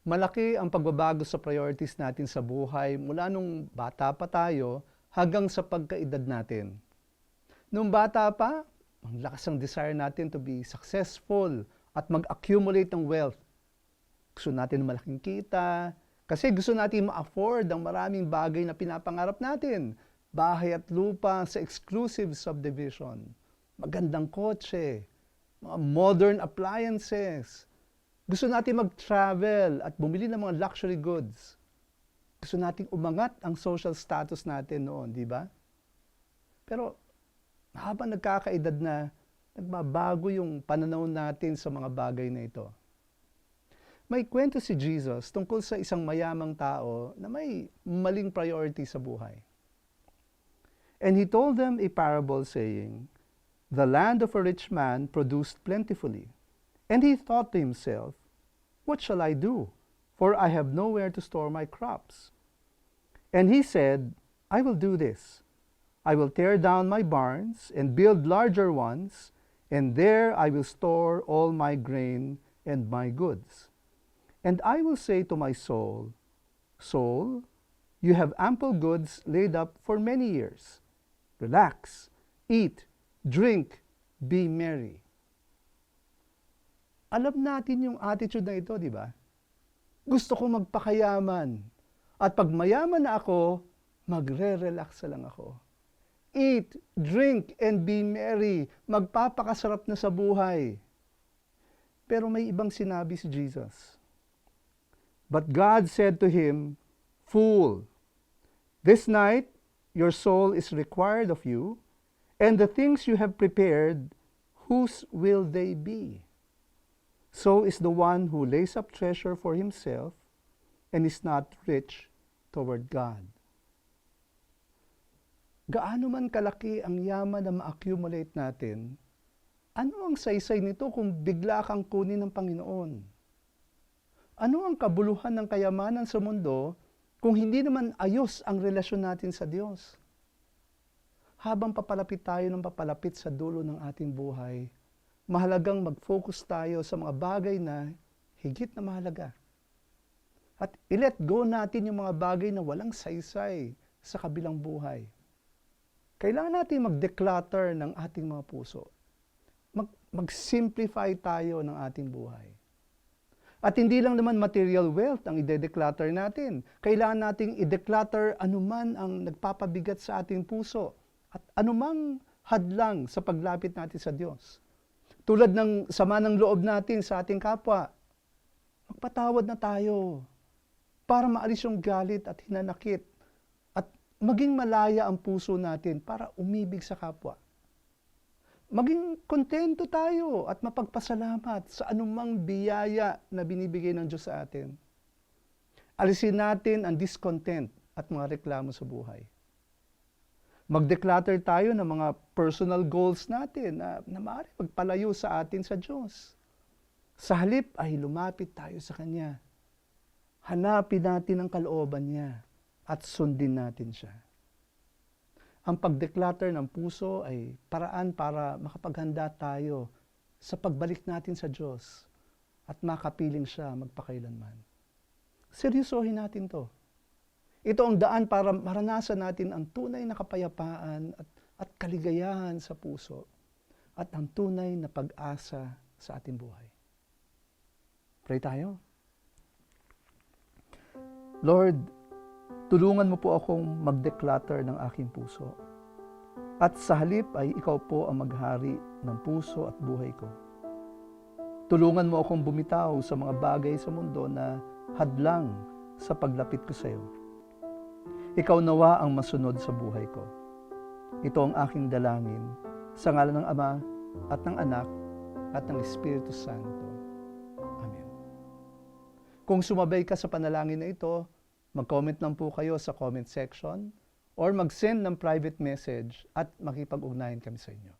Malaki ang pagbabago sa priorities natin sa buhay mula nung bata pa tayo hanggang sa pagkaedad natin. Nung bata pa, ang lakas ang desire natin to be successful at mag-accumulate ng wealth. Gusto natin ng malaking kita, kasi gusto natin ma-afford ang maraming bagay na pinapangarap natin. Bahay at lupa sa exclusive subdivision. Magandang kotse, mga modern appliances. Gusto natin mag-travel at bumili ng mga luxury goods. Gusto nating umangat ang social status natin noon, di ba? Pero habang nagkakaedad na, nagbabago yung pananaw natin sa mga bagay na ito. May kwento si Jesus tungkol sa isang mayamang tao na may maling priority sa buhay. And he told them a parable saying, The land of a rich man produced plentifully. And he thought to himself, What shall I do? For I have nowhere to store my crops. And he said, I will do this. I will tear down my barns and build larger ones, and there I will store all my grain and my goods. And I will say to my soul, Soul, you have ample goods laid up for many years. Relax, eat, drink, be merry. Alam natin yung attitude na ito, di ba? Gusto ko magpakayaman. At pag mayaman na ako, magre-relax lang ako. Eat, drink, and be merry. Magpapakasarap na sa buhay. Pero may ibang sinabi si Jesus. But God said to him, Fool, this night your soul is required of you, and the things you have prepared, whose will they be? So is the one who lays up treasure for himself and is not rich toward God. Gaano man kalaki ang yaman na ma-accumulate natin, ano ang saysay nito kung bigla kang kunin ng Panginoon? Ano ang kabuluhan ng kayamanan sa mundo kung hindi naman ayos ang relasyon natin sa Diyos? Habang papalapit tayo ng papalapit sa dulo ng ating buhay, mahalagang mag-focus tayo sa mga bagay na higit na mahalaga. At i-let go natin yung mga bagay na walang saysay sa kabilang buhay. Kailangan natin mag-declutter ng ating mga puso. Mag- mag-simplify tayo ng ating buhay. At hindi lang naman material wealth ang ide-declutter natin. Kailangan nating i-declutter anuman ang nagpapabigat sa ating puso at anumang hadlang sa paglapit natin sa Diyos. Tulad ng sama ng loob natin sa ating kapwa, magpatawad na tayo para maalis yung galit at hinanakit at maging malaya ang puso natin para umibig sa kapwa. Maging kontento tayo at mapagpasalamat sa anumang biyaya na binibigay ng Diyos sa atin. Alisin natin ang discontent at mga reklamo sa buhay. Mag-declutter tayo ng mga personal goals natin na, na maaari magpalayo sa atin sa Diyos. Sa halip ay lumapit tayo sa Kanya. Hanapin natin ang kalooban niya at sundin natin siya. Ang pag-declutter ng puso ay paraan para makapaghanda tayo sa pagbalik natin sa Diyos at makapiling siya magpakailanman. Seryosohin natin to. Ito ang daan para maranasan natin ang tunay na kapayapaan at, at kaligayahan sa puso at ang tunay na pag-asa sa ating buhay. Pray tayo. Lord, tulungan mo po akong mag-declutter ng aking puso. At sa halip ay ikaw po ang maghari ng puso at buhay ko. Tulungan mo akong bumitaw sa mga bagay sa mundo na hadlang sa paglapit ko sa iyo. Ikaw nawa ang masunod sa buhay ko. Ito ang aking dalangin sa ngalan ng Ama at ng Anak at ng Espiritu Santo. Amen. Kung sumabay ka sa panalangin na ito, mag-comment lang po kayo sa comment section or mag-send ng private message at makipag-ugnayan kami sa inyo.